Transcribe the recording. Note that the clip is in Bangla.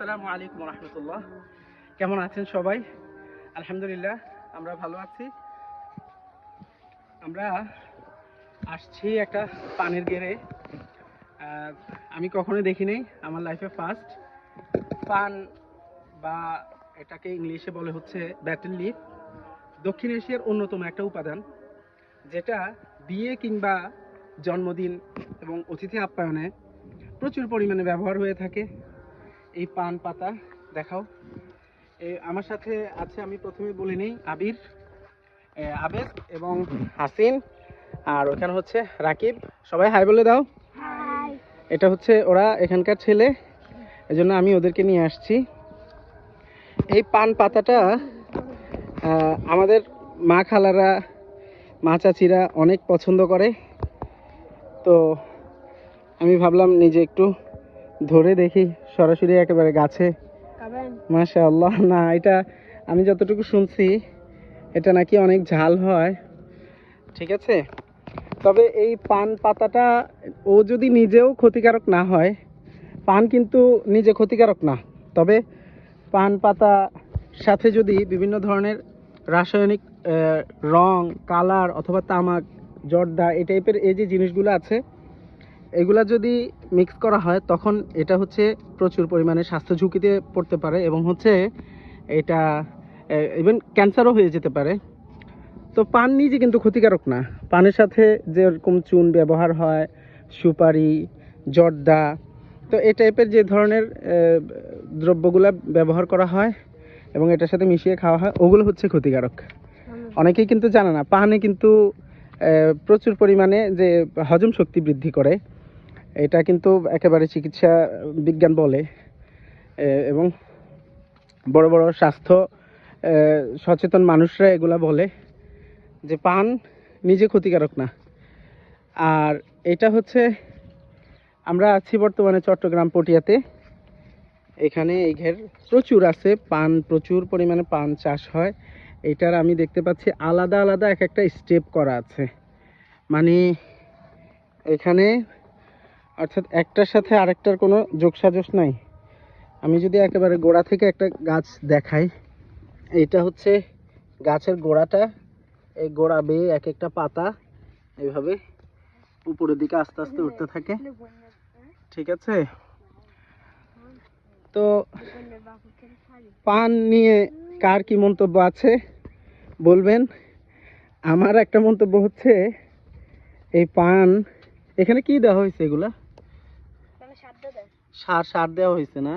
আসসালামু আলাইকুম রহমতুল্লাহ। কেমন আছেন সবাই? আলহামদুলিল্লাহ আমরা ভালো আছি। আমরা আসছি একটা পানির আহ, আমি কখনো দেখিনি আমার লাইফে ফার্স্ট পান বা এটাকে ইংলিশে বলে হচ্ছে ব্যাটেল লিফ দক্ষিণ এশিয়ার অন্যতম একটা উপাদান যেটা বিয়ে কিংবা জন্মদিন এবং অতিথি আপ্যায়নে প্রচুর পরিমাণে ব্যবহার হয়ে থাকে। এই পান পাতা দেখাও। এই আমার সাথে আছে আমি প্রথমে বলে নিই আবির আবেদ এবং হাসিন আর ওখানে হচ্ছে রাকিব। সবাই হাই বলে দাও। এটা হচ্ছে ওরা এখানকার ছেলে এজন্য আমি ওদেরকে নিয়ে আসছি। এই পান পাতাটা আমাদের মা খালারা মা চাচিরা অনেক পছন্দ করে। তো আমি ভাবলাম নিজে একটু ধরে দেখি সরাসরি একেবারে গাছে। মাশা আল্লাহ না এটা আমি যতটুকু শুনছি এটা নাকি অনেক ঝাল হয়। ঠিক আছে? তবে এই পান পাতাটা ও যদি নিজেও ক্ষতিকারক না হয় পান কিন্তু নিজে ক্ষতিকারক না। তবে পান পাতা সাথে যদি বিভিন্ন ধরনের রাসায়নিক রং কালার অথবা তামাক জর্দা এই টাইপের এই যে জিনিসগুলো আছে এগুলা যদি মিক্স করা হয়, তখন এটা হচ্ছে প্রচুর পরিমাণে স্বাস্থ্য ঝুঁকিতে পড়তে পারে এবং হচ্ছে এটা ইভেন ক্যান্সারও হয়ে যেতে পারে। তো পান নিজে কিন্তু ক্ষতিকারক না। পানের সাথে যেরকম চুন ব্যবহার হয়, সুপারি, জর্দা, তো এই টাইপের যে ধরনের দ্রব্যগুলা ব্যবহার করা হয় এবং এটার সাথে মিশিয়ে খাওয়া হয়, ওগুলো হচ্ছে ক্ষতিকারক। অনেকেই কিন্তু জানে না, পানে কিন্তু প্রচুর পরিমাণে যে হজম শক্তি বৃদ্ধি করে। এটা কিন্তু একেবারে চিকিৎসা বিজ্ঞান বলে এবং বড় বড় স্বাস্থ্য সচেতন মানুষরা এগুলা বলে যে পান নিজে ক্ষতিকারক না। আর এটা হচ্ছে আমরা আছি বর্তমানে চট্টগ্রাম পটিয়াতে। এখানে এই ঘের প্রচুর আছে, পান প্রচুর পরিমাণে পান চাষ হয়। এটার আমি দেখতে পাচ্ছি আলাদা আলাদা এক একটা স্টেপ করা আছে। মানে এখানে অর্থাৎ একটার সাথে আরেকটার কোনো যোগসাজশ নাই। আমি যদি একেবারে গোড়া থেকে একটা গাছ দেখাই, এটা হচ্ছে গাছের গোড়াটা। এই গোড়া বেয়ে এক একটা পাতা এইভাবে উপরের দিকে আস্তে আস্তে উঠতে থাকে। ঠিক আছে? তো পান নিয়ে কার কি মন্তব্য আছে বলবেন? আমার একটা মন্তব্য হচ্ছে, এই পান, এখানে কি দেওয়া হয়েছে এগুলা? সার সার দেওয়া হয়েছে না?